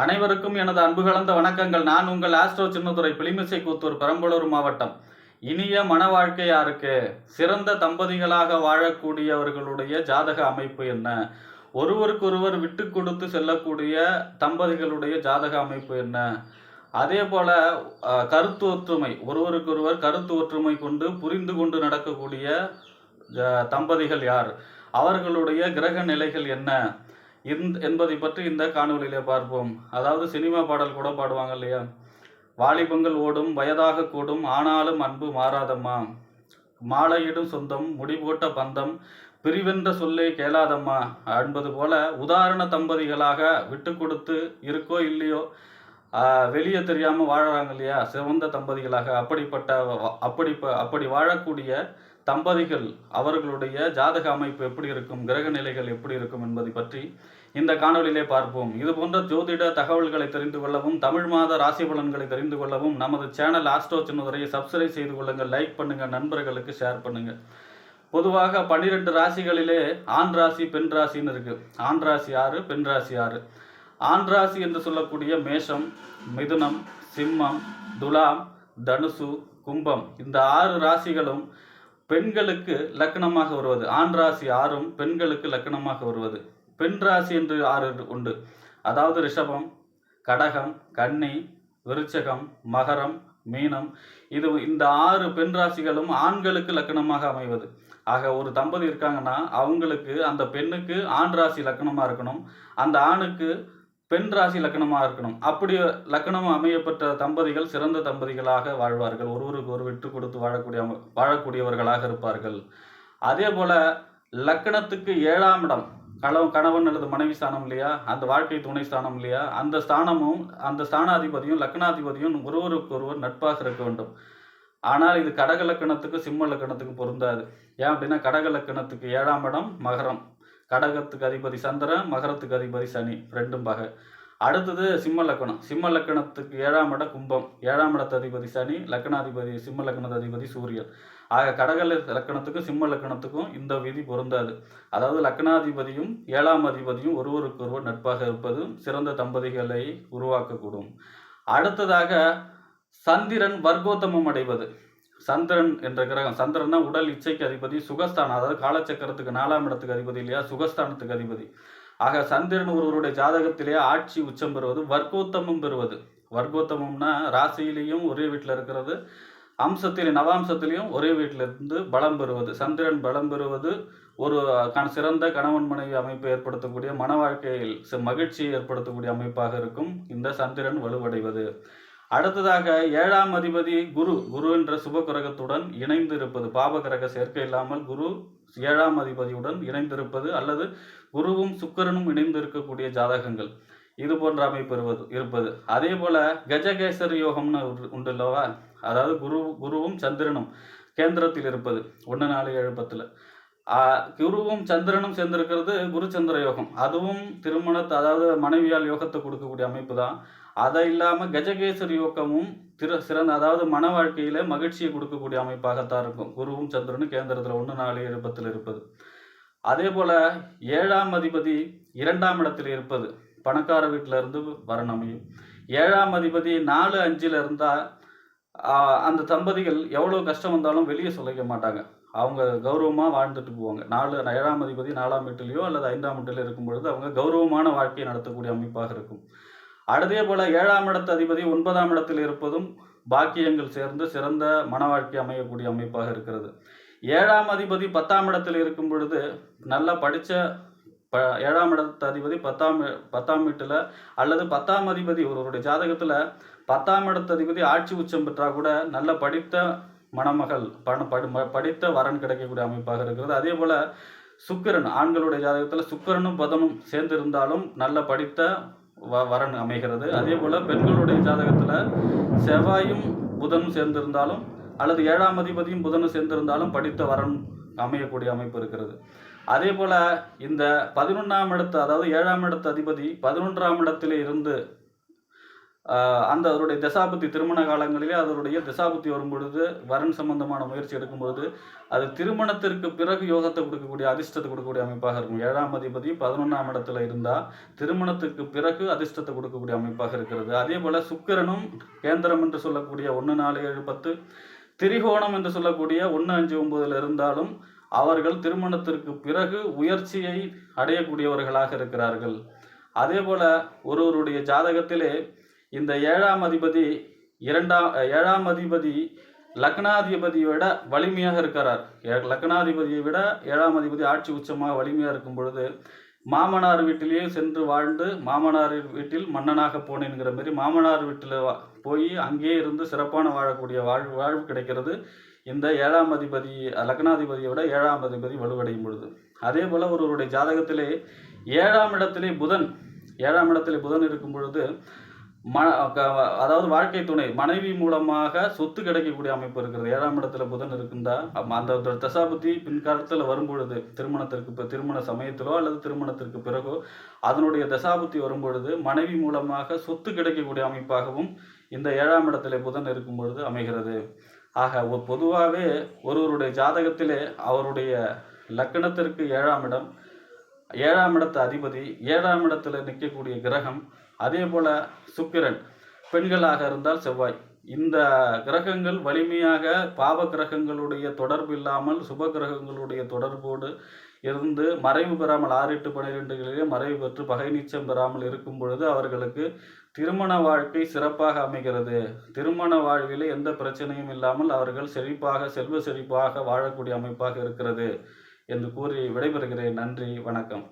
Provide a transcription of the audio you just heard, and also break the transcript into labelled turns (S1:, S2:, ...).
S1: அனைவருக்கும் எனது அன்பு கலந்த வணக்கங்கள். நான் உங்கள் ஆஸ்ட்ரோ சின்னதுரை பிளிமிசை கூத்தூர் பெரம்பலூர் மாவட்டம். இனிய மன வாழ்க்கை யாருக்கு சிறந்த தம்பதிகளாக வாழக்கூடியவர்களுடைய ஜாதக அமைப்பு என்ன? ஒருவருக்கொருவர் விட்டு கொடுத்து செல்லக்கூடிய தம்பதிகளுடைய ஜாதக அமைப்பு என்ன? அதே போல கருத்து ஒற்றுமை. ஒருவருக்கொருவர் கருத்து ஒற்றுமை கொண்டு புரிந்து கொண்டு நடக்கக்கூடிய தம்பதிகள் யார்? அவர்களுடைய கிரக நிலைகள் என்ன? என்பதை பற்றி இந்த காணொளியிலே பார்ப்போம். அதாவது சினிமா பாடல் கூட பாடுவாங்க இல்லையா? வாலிபங்கள் ஓடும் வயதாக கூடும் ஆனாலும் அன்பு மாறாதம்மா. மாலையிடும் சொந்தம் முடிபோட்ட பந்தம் பிரிவென்ற சொல்லே கேளாதம்மா. என்பது போல உதாரண தம்பதிகளாக விட்டு கொடுத்து இருக்கோ இல்லையோ வெளியே தெரியாம வாழறாங்க இல்லையா? சிறந்த தம்பதிகளாக அப்படிப்பட்ட அப்படி அப்படி வாழக்கூடிய தம்பதிகள் அவர்களுடைய ஜாதக அமைப்பு எப்படி இருக்கும்? கிரக நிலைகள் எப்படி இருக்கும் என்பதை பற்றி இந்த காணொளியிலே பார்ப்போம். இது போன்ற ஜோதிட தகவல்களை தெரிந்து கொள்ளவும் தமிழ் மாத ராசி பலன்களை தெரிந்து கொள்ளவும் நமது சேனல் ஆஸ்ட்ரோ சின்னதுரையை சப்ஸ்கிரைப் செய்து கொள்ளுங்கள் லைக் பண்ணுங்கள் நண்பர்களுக்கு ஷேர் பண்ணுங்கள் பொதுவாக பன்னிரெண்டு ராசிகளிலே ஆண் ராசி பெண் ராசின்னு இருக்குது ஆண் ராசி ஆறு பெண் ராசி ஆறு. ஆண்ராசி என்று சொல்லக்கூடிய மேஷம் மிதுனம் சிம்மம் துலாம் தனுசு கும்பம். இந்த ஆறு ராசிகளும் பெண்களுக்கு லக்கணமாக வருவது. ஆண் ராசி ஆறும் பெண்களுக்கு லக்கணமாக வருவது. பெண் ராசி என்று ஆறு உண்டு. அதாவது ரிஷபம் கடகம் கன்னி விருச்சகம் மகரம் மீனம். இது இந்த ஆறு பெண் ராசிகளும் ஆண்களுக்கு லக்கணமாக அமைவது. ஆக ஒரு தம்பதி இருக்காங்கன்னா அவங்களுக்கு அந்த பெண்ணுக்கு ஆண் ராசி லக்கணமாக இருக்கணும். அந்த ஆணுக்கு பெண் ராசி லக்கணமாக இருக்கணும். அப்படி லக்கணம் அமையப்பட்ட தம்பதிகள் சிறந்த தம்பதிகளாக வாழ்வார்கள். ஒருவருக்கு ஒரு விட்டு கொடுத்து வாழக்கூடிய வாழக்கூடியவர்களாக இருப்பார்கள். அதே போல லக்கணத்துக்கு ஏழாம் இடம். கணவன் கணவன் அல்லது மனைவி ஸ்தானம் இல்லையா? அந்த வாழ்க்கை துணை ஸ்தானம் இல்லையா? அந்த ஸ்தானமும் அந்த ஸ்தானாதிபதியும் லக்னாதிபதியும் ஒருவருக்கு ஒருவர் நட்பாக இருக்க வேண்டும். ஆனால் இது கடக லக்கணத்துக்கு சிம்ம லக்கணத்துக்கு பொருந்தாது. ஏன் அப்படின்னா கடக லக்கணத்துக்கு ஏழாம் இடம் மகரம். கடகத்துக்கு அதிபதி சந்திரன் மகரத்துக்கு அதிபதி சனி ரெண்டும் பகை. அடுத்தது சிம்ம லக்கணம். சிம்ம லக்கணத்துக்கு ஏழாம் இட கும்பம். ஏழாம் இடத்து அதிபதி சனி லக்கணாதிபதி சிம்ம லக்கணத்து அதிபதி சூரியன். ஆக கடக லக்கணத்துக்கும் சிம்ம லக்கணத்துக்கும் இந்த விதி பொருந்தாது. அதாவது லக்கணாதிபதியும் ஏழாம் அதிபதியும் ஒருவருக்கொருவர் நட்பாக இருப்பதும் சிறந்த தம்பதிகளை உருவாக்கக்கூடும். அடுத்ததாக சந்திரன் வர்க்கோத்தமம் அடைவது. சந்திரன் என்ற கிரகம். சந்திரன் தான் உடல் இச்சைக்கு அதிபதி சுகஸ்தானம். அதாவது காலச்சக்கரத்துக்கு நாலாம் இடத்துக்கு அதிபதி இல்லையா? சுகஸ்தானத்துக்கு அதிபதி. ஆக சந்திரன் ஒருவருடைய ஜாதகத்திலேயே ஆட்சி உச்சம் பெறுவது வர்க்கோத்தமம் பெறுவது. வர்க்கோத்தமம்னா ராசியிலையும் ஒரே வீட்டில் இருக்கிறது. அம்சத்திலே நவாம்சத்திலையும் ஒரே வீட்டில் இருந்து பலம் பெறுவது. சந்திரன் பலம் பெறுவது ஒரு கண சிறந்த கணவன் மனைவி அமைப்பை ஏற்படுத்தக்கூடிய மன வாழ்க்கையில் மகிழ்ச்சியை ஏற்படுத்தக்கூடிய அமைப்பாக இருக்கும். இந்த சந்திரன் வலுவடைவது. அடுத்ததாக ஏழாம் அதிபதி குரு குரு என்ற சுப கிரகத்துடன் இணைந்து இருப்பது பாப கிரக சேர்க்கை இல்லாமல் குரு ஏழாம் அதிபதியுடன் இணைந்திருப்பது அல்லது குருவும் சுக்கரனும் இணைந்து இருக்கக்கூடிய ஜாதகங்கள். இது போன்ற அமைப்பு இருப்பது இருப்பது. அதே போல கஜகேசரி யோகம்னு உண்டு இல்லவா அதாவது குரு குருவும் சந்திரனும் கேந்திரத்தில் இருப்பது ஒன்று நாலு ஏழு பத்தில். குருவும் சந்திரனும் சேர்ந்திருக்கிறது குரு சந்திர யோகம். அதுவும் திருமணத்தை அதாவது மனைவியால் யோகத்தை கொடுக்கக்கூடிய அமைப்பு தான். அதை இல்லாமல் கஜகேசர் யோகமும் திரு சிறந்த அதாவது மன வாழ்க்கையில மகிழ்ச்சியை கொடுக்கக்கூடிய அமைப்பாகத்தான் இருக்கும். குருவும் சந்திரனும் கேந்திரத்தில் ஒன்று நாலு ஏழு இருப்பது. அதே போல ஏழாம் அதிபதி இரண்டாம் இடத்தில் இருப்பது. பணக்கார வீட்டில இருந்து வரணமையும் அமையும். ஏழாம் அதிபதி நாலு அஞ்சில் இருந்தால் அந்த தம்பதிகள் எவ்வளோ கஷ்டம் வந்தாலும் வெளியே சொல்லிக்க மாட்டாங்க. அவங்க கௌரவமாக வாழ்ந்துட்டு போவாங்க. நாலு ஏழாம் அதிபதி நாலாம் வீட்டிலேயோ அல்லது ஐந்தாம் வீட்டில் இருக்கும் பொழுது அவங்க கௌரவமான வாழ்க்கையை நடத்தக்கூடிய அமைப்பாக இருக்கும். அதே போல ஏழாம் இடத்து அதிபதி ஒன்பதாம் இடத்தில் இருப்பதும் பாக்கியங்கள் சேர்ந்து சிறந்த மன வாழ்க்கை அமையக்கூடிய அமைப்பாக இருக்கிறது. ஏழாம் அதிபதி பத்தாம் இடத்தில் இருக்கும் பொழுது நல்லா படித்த ப ஏழாம் இடத்து அதிபதி பத்தாம் பத்தாம் வீட்டில் அல்லது பத்தாம் அதிபதி ஒருவருடைய ஜாதகத்தில் பத்தாம் இடத்து அதிபதி ஆட்சி உச்சம் பெற்றால் கூட நல்ல படித்த மணமகள் பண படு ம- படித்த வரன் கிடைக்கக்கூடிய அமைப்பாக இருக்கிறது. அதே போல் சுக்கிரன் ஆண்களுடைய ஜாதகத்தில் சுக்கிரனும் பதனும் சேர்ந்து இருந்தாலும் நல்ல படித்த வ வரன் அமைகிறது. அதே போல் பெண்களுடைய ஜாதகத்தில் செவ்வாயும் புதனும் சேர்ந்திருந்தாலும் அல்லது ஏழாம் அதிபதியும் புதனும் சேர்ந்திருந்தாலும் படித்த வரன் அமையக்கூடிய அமைப்பு இருக்கிறது. அதே போல இந்த பதினொன்றாம் இடத்து அதாவது ஏழாம் இடத்து அதிபதி பதினொன்றாம் இடத்திலே இருந்து அந்த அவருடைய தசாபுத்தி திருமண காலங்களிலே அதனுடைய தசாபுத்தி வரும் பொழுது வரன் சம்பந்தமான முயற்சி எடுக்கும்பொழுது அது திருமணத்திற்கு பிறகு யோகத்தை கொடுக்கக்கூடிய அதிர்ஷ்டத்தை கொடுக்கக்கூடிய அமைப்பாக இருக்கும். ஏழாம் அதிபதி பதினொன்றாம் இடத்துல இருந்தால் திருமணத்துக்கு பிறகு அதிர்ஷ்டத்தை கொடுக்கக்கூடிய அமைப்பாக இருக்கிறது. அதே போல் சுக்கிரனும் கேந்திரம் என்று சொல்லக்கூடிய ஒன்று நாலு ஏழு பத்து திரிகோணம் என்று சொல்லக்கூடிய ஒன்று அஞ்சு ஒன்பதுல இருந்தாலும் அவர்கள் திருமணத்திற்கு பிறகு உயர்ச்சியை அடையக்கூடியவர்களாக இருக்கிறார்கள். அதே போல ஒருவருடைய ஜாதகத்திலே இந்த ஏழாம் அதிபதி இரண்டாம் ஏழாம் அதிபதி லக்னாதிபதியை விட வலிமையாக இருக்கிறார். ஏ- லக்னாதிபதியை விட ஏழாம் அதிபதி ஆட்சி உச்சமாக வலிமையாக இருக்கும் பொழுது மாமனார் வீட்டிலேயே சென்று வாழ்ந்து மாமனார் வீட்டில் மன்னனாக போனேங்கிற மாதிரி மாமனார் வீட்டில் போய் அங்கேயே இருந்து சிறப்பான வாழக்கூடிய வாழ்வு வாழ்வு கிடைக்கிறது. இந்த ஏழாம் அதிபதி லக்னாதிபதியை விட ஏழாம் அதிபதி வலுவடையும் பொழுது. அதே போல் ஒருவருடைய ஜாதகத்திலே ஏழாம் இடத்திலே புதன் ஏழாம் இடத்திலே புதன் இருக்கும் பொழுது ம அதாவது வாழ்க்கை துணை மனைவி மூலமாக சொத்து கிடைக்கக்கூடிய அமைப்பு இருக்கிறது. ஏழாம் இடத்துல புதன் இருக்குந்தா அந்த ஒரு தசாபுத்தி பின்காலத்தில் வரும்பொழுது திருமணத்திற்கு இப்போ திருமண சமயத்திலோ அல்லது திருமணத்திற்கு பிறகோ அதனுடைய தசாபுத்தி வரும்பொழுது மனைவி மூலமாக சொத்து கிடைக்கக்கூடிய அமைப்பாகவும் இந்த ஏழாம் இடத்துல புதன் இருக்கும் பொழுது அமைகிறது. ஆக பொதுவாகவே ஒருவருடைய ஜாதகத்திலே அவருடைய லக்கணத்திற்கு ஏழாம் இடம் ஏழாம் இடத்து அதிபதி ஏழாம் இடத்துல நிற்கக்கூடிய கிரகம் அதே போல சுக்கிரன் பெண்களாக இருந்தால் செவ்வாய். இந்த கிரகங்கள் வலிமையாக பாவ கிரகங்களுடைய தொடர்பு இல்லாமல் சுப கிரகங்களுடைய தொடர்போடு இருந்து மறைவு பெறாமல் ஆறு எட்டு பன்னிரெண்டுகளிலே மறைவு பெற்று பகை நீச்சம் பெறாமல் இருக்கும் பொழுது அவர்களுக்கு திருமண வாழ்க்கை சிறப்பாக அமைகிறது. திருமண வாழ்விலே எந்த பிரச்சனையும் இல்லாமல் அவர்கள் செழிப்பாக செல்வ செழிப்பாக வாழக்கூடிய அமைப்பாக இருக்கிறது என்று கூறி விடைபெறுகிறேன். நன்றி வணக்கம்.